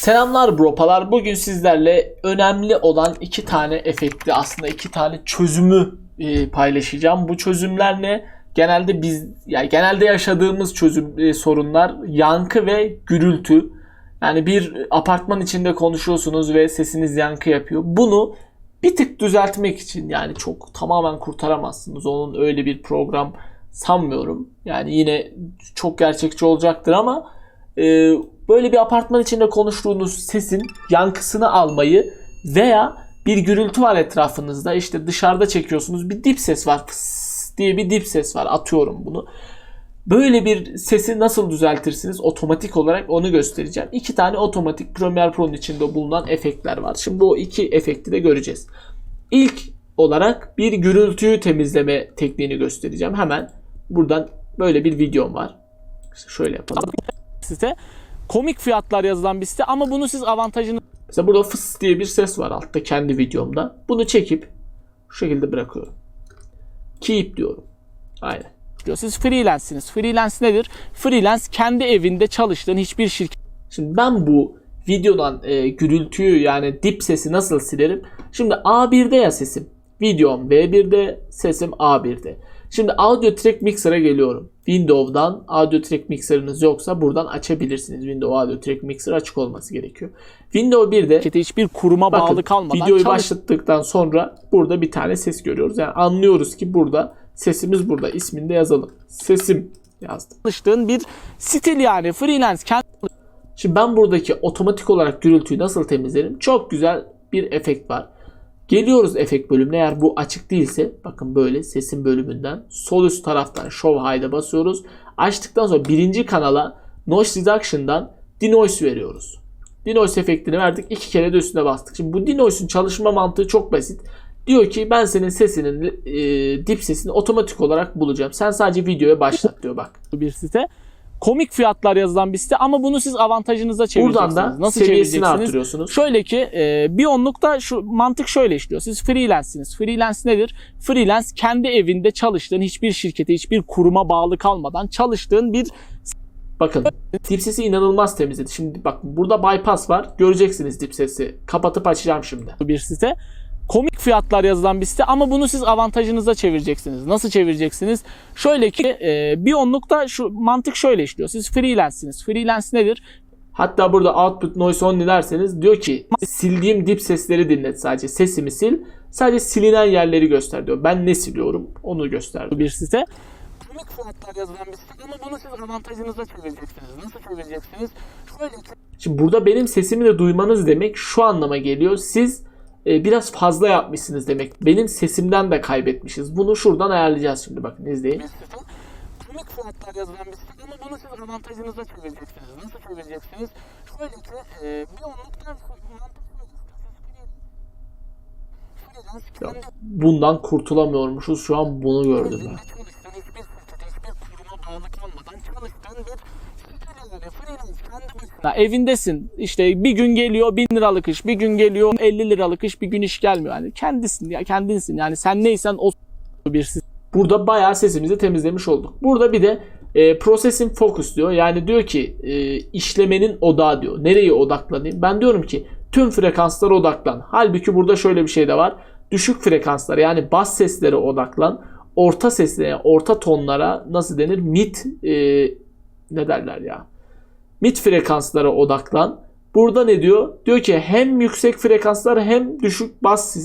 Selamlar bropalar. Bugün sizlerle önemli olan iki tane efekti aslında iki tane çözümü e, paylaşacağım. Bu çözümler ne? Genelde biz yani genelde yaşadığımız çözüm e, sorunlar yankı ve gürültü. Yani bir apartman içinde konuşuyorsunuz ve sesiniz yankı yapıyor. Bunu bir tık düzeltmek için yani çok tamamen kurtaramazsınız. Onun öyle bir program sanmıyorum. Yani yine çok gerçekçi olacaktır ama e, böyle bir apartman içinde konuştuğunuz sesin yankısını almayı veya bir gürültü var etrafınızda işte dışarıda çekiyorsunuz bir dip ses var fıs diye bir dip ses var atıyorum bunu. Böyle bir sesi nasıl düzeltirsiniz otomatik olarak onu göstereceğim. İki tane otomatik Premiere Pro'nun içinde bulunan efektler var. Şimdi o iki efekti de göreceğiz. İlk olarak bir gürültüyü temizleme tekniğini göstereceğim. Hemen buradan böyle bir videom var. İşte şöyle yapalım. site. Komik fiyatlar yazılan bir site ama bunu siz avantajını Mesela burada fıs diye bir ses var altta kendi videomda. Bunu çekip şu şekilde bırakıyorum. Keep diyorum. Aynen. diyor. Siz freelance'siniz. Freelance nedir? Freelance kendi evinde çalıştığın hiçbir şirket Şimdi ben bu videodan e, gürültüyü yani dip sesi nasıl silerim? Şimdi A1'de ya sesim. Videom V1'de, sesim A1'de. Şimdi Audio Track Mixer'a geliyorum. Windows'dan Audio Track Mixer'ınız yoksa buradan açabilirsiniz. Windows Audio Track Mixer açık olması gerekiyor. Windows 1'de şirkete hiçbir kuruma Bakın, bağlı kalmadan videoyu çalış- başlattıktan sonra burada bir tane ses görüyoruz. Yani anlıyoruz ki burada sesimiz burada. İsmini de yazalım. Sesim yazdım. çalıştığın bir stil yani freelance kendi Şimdi ben buradaki otomatik olarak gürültüyü nasıl temizlerim? Çok güzel bir efekt var. Geliyoruz efekt bölümüne. Eğer bu açık değilse bakın böyle sesin bölümünden sol üst taraftan Show High'da basıyoruz. Açtıktan sonra birinci kanala Noise Reduction'dan Denoise veriyoruz. Denoise efektini verdik. iki kere de üstüne bastık. Şimdi bu Denoise'un çalışma mantığı çok basit. Diyor ki ben senin sesinin e, dip sesini otomatik olarak bulacağım. Sen sadece videoya başlat diyor bak. bir site. Komik fiyatlar yazılan bir site ama bunu siz avantajınıza çevireceksiniz. Buradan da Nasıl seviyesini arttırıyorsunuz. Şöyle ki e, bir onlukta şu mantık şöyle işliyor. Siz freelance'siniz. Freelance nedir? Freelance kendi evinde çalıştığın hiçbir şirkete, hiçbir kuruma bağlı kalmadan çalıştığın bir Bakın dip sesi inanılmaz temizledi. Şimdi bak burada bypass var. Göreceksiniz dip sesi. Kapatıp açacağım şimdi. bir site. Komik fiyatlar yazılan bir site ama bunu siz avantajınıza çevireceksiniz. Nasıl çevireceksiniz? Şöyle ki e, bir onlukta şu mantık şöyle işliyor. Siz freelance'siniz. Freelance nedir? Hatta burada output noise only derseniz diyor ki sildiğim dip sesleri dinlet sadece. Sesimi sil. Sadece silinen yerleri göster diyor. Ben ne siliyorum onu göster. bir site. Komik fiyatlar yazılan bir site ama bunu siz avantajınıza çevireceksiniz. Nasıl çevireceksiniz? Şöyle ki Şimdi burada benim sesimi de duymanız demek şu anlama geliyor. Siz e, biraz fazla yapmışsınız demek. Benim sesimden de kaybetmişiz. Bunu şuradan ayarlayacağız şimdi bakın izleyin. Komik fiyatlar yazılan bir site ama bunu siz avantajınıza çevireceksiniz. Nasıl çevireceksiniz? Şöyle ki e, bir onlukta şu mantık şöyle. Freelance Ya, kendi bundan kurtulamıyormuşuz. Şu an bunu gördüm ben. evinde çalıştığın hiçbir şirkete, hiçbir kuruma bağlı kalmadan çalıştığın bir site yani freelance başına. Evindesin işte bir gün geliyor 1000 liralık iş, bir gün geliyor 50 liralık iş, bir gün iş gelmiyor. Yani kendisin ya kendinsin yani sen neysen o bir sistem. Burada bayağı sesimizi temizlemiş olduk. Burada bir de e, processing focus diyor. Yani diyor ki e, işlemenin odağı diyor. Nereye odaklanayım? Ben diyorum ki tüm frekanslara odaklan. Halbuki burada şöyle bir şey de var. Düşük frekanslara yani bas seslere odaklan. Orta seslere, orta tonlara nasıl denir? Mid e, ne derler ya? Mid frekanslara odaklan. Burada ne diyor? Diyor ki hem yüksek frekanslar hem düşük bas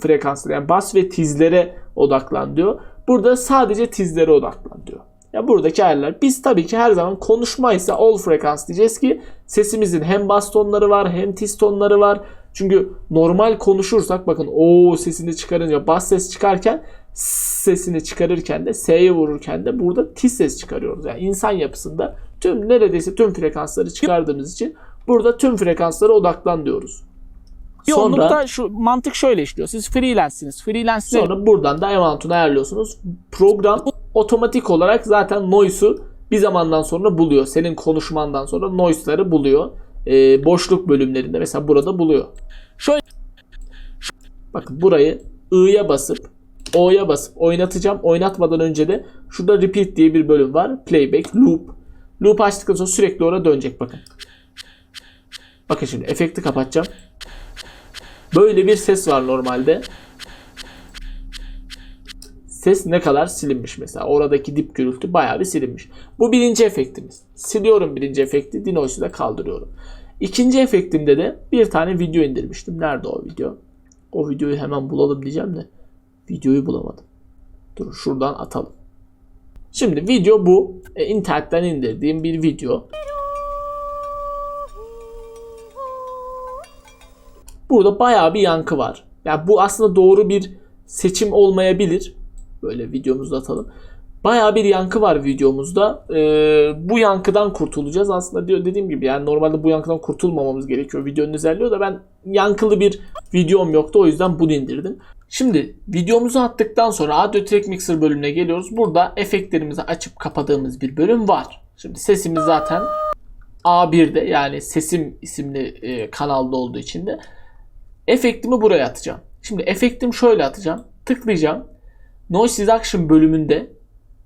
frekanslar yani bas ve tizlere odaklan diyor. Burada sadece tizlere odaklan diyor. Ya buradaki ayarlar. Biz tabii ki her zaman konuşmaysa all frekans diyeceğiz ki sesimizin hem bas tonları var hem tiz tonları var. Çünkü normal konuşursak bakın o sesini çıkarınca bas ses çıkarken sesini çıkarırken de S'ye vururken de burada tiz ses çıkarıyoruz. Yani insan yapısında tüm neredeyse tüm frekansları çıkardığımız için burada tüm frekanslara odaklan diyoruz. Bir Sonra şu mantık şöyle işliyor. Siz freelance'siniz. Freelance? Sonra buradan da amount'unu ayarlıyorsunuz. Program otomatik olarak zaten noise'u bir zamandan sonra buluyor. Senin konuşmandan sonra noise'ları buluyor. Ee, boşluk bölümlerinde mesela burada buluyor. Şöyle Bakın burayı I'ya basıp O'ya basıp oynatacağım. Oynatmadan önce de şurada repeat diye bir bölüm var. Playback, loop. Loop açtıktan sonra sürekli oraya dönecek bakın. Bakın şimdi efekti kapatacağım. Böyle bir ses var normalde. Ses ne kadar silinmiş mesela. Oradaki dip gürültü bayağı bir silinmiş. Bu birinci efektimiz. Siliyorum birinci efekti. Dinoise'u da kaldırıyorum. İkinci efektimde de bir tane video indirmiştim. Nerede o video? O videoyu hemen bulalım diyeceğim de. Videoyu bulamadım. Dur şuradan atalım. Şimdi video bu. E, internetten indirdiğim bir video. Burada bayağı bir yankı var. Yani bu aslında doğru bir seçim olmayabilir. Böyle videomuzu atalım. Bayağı bir yankı var videomuzda. Ee, bu yankıdan kurtulacağız. Aslında diyor dediğim gibi yani normalde bu yankıdan kurtulmamamız gerekiyor. Videonun özelliği o da ben yankılı bir videom yoktu. O yüzden bunu indirdim. Şimdi videomuzu attıktan sonra Audio Track Mixer bölümüne geliyoruz. Burada efektlerimizi açıp kapadığımız bir bölüm var. Şimdi sesimiz zaten A1'de yani sesim isimli e, kanalda olduğu için de efektimi buraya atacağım. Şimdi efektim şöyle atacağım. Tıklayacağım. Noise Reduction bölümünde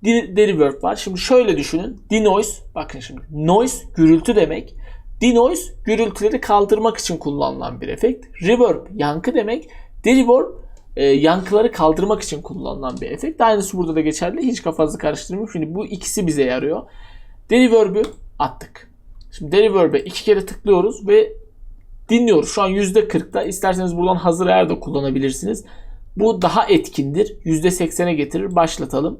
de- Deriverb var. Şimdi şöyle düşünün. Denoise bakın şimdi noise gürültü demek. Denoise gürültüleri kaldırmak için kullanılan bir efekt. Reverb yankı demek. Deriverb e, yankıları kaldırmak için kullanılan bir efekt. Aynısı burada da geçerli. Hiç kafanızı karıştırmayın. Şimdi bu ikisi bize yarıyor. Deriverb'ü attık. Şimdi Deriverb'e iki kere tıklıyoruz ve dinliyoruz. Şu an %40'da. İsterseniz buradan hazır ayar da kullanabilirsiniz. Bu daha etkindir. %80'e getirir. Başlatalım.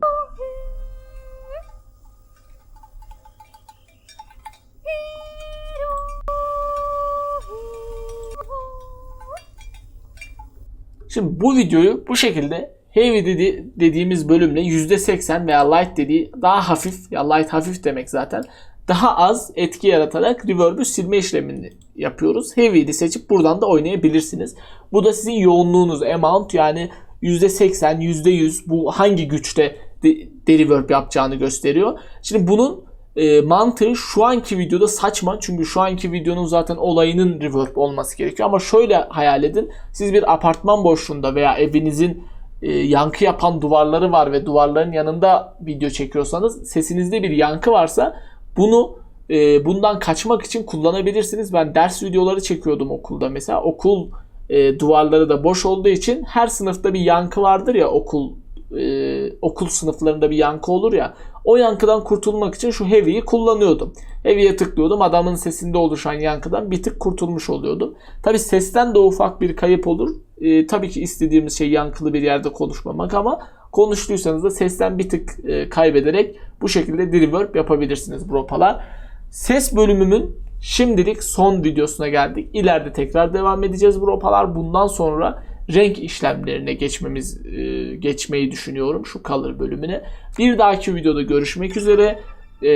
Şimdi bu videoyu bu şekilde heavy dedi, dediğimiz bölümle %80 veya light dediği daha hafif ya light hafif demek zaten daha az etki yaratarak reverb'ü silme işlemini yapıyoruz. Heavy'yi seçip buradan da oynayabilirsiniz. Bu da sizin yoğunluğunuz amount yani %80, %100 bu hangi güçte de, de reverb yapacağını gösteriyor. Şimdi bunun e, mantığı şu anki videoda saçma. Çünkü şu anki videonun zaten olayının reverb olması gerekiyor. Ama şöyle hayal edin. Siz bir apartman boşluğunda veya evinizin e, yankı yapan duvarları var ve duvarların yanında video çekiyorsanız sesinizde bir yankı varsa bunu e, bundan kaçmak için kullanabilirsiniz. Ben ders videoları çekiyordum okulda mesela. Okul e, duvarları da boş olduğu için her sınıfta bir yankı vardır ya okul e, okul sınıflarında bir yankı olur ya. O yankıdan kurtulmak için şu heavy'yi kullanıyordum. Heavy'ye tıklıyordum. Adamın sesinde oluşan yankıdan bir tık kurtulmuş oluyordum. Tabi sesten de ufak bir kayıp olur. E, tabii ki istediğimiz şey yankılı bir yerde konuşmamak ama konuştuysanız da sesten bir tık e, kaybederek bu şekilde reverb yapabilirsiniz bropalar. Ses bölümümün şimdilik son videosuna geldik. İleride tekrar devam edeceğiz bropalar. Bundan sonra renk işlemlerine geçmemiz e, geçmeyi düşünüyorum şu color bölümüne. Bir dahaki videoda görüşmek üzere. E,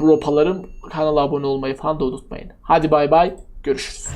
bropalarım kanala abone olmayı falan da unutmayın. Hadi bay bay görüşürüz.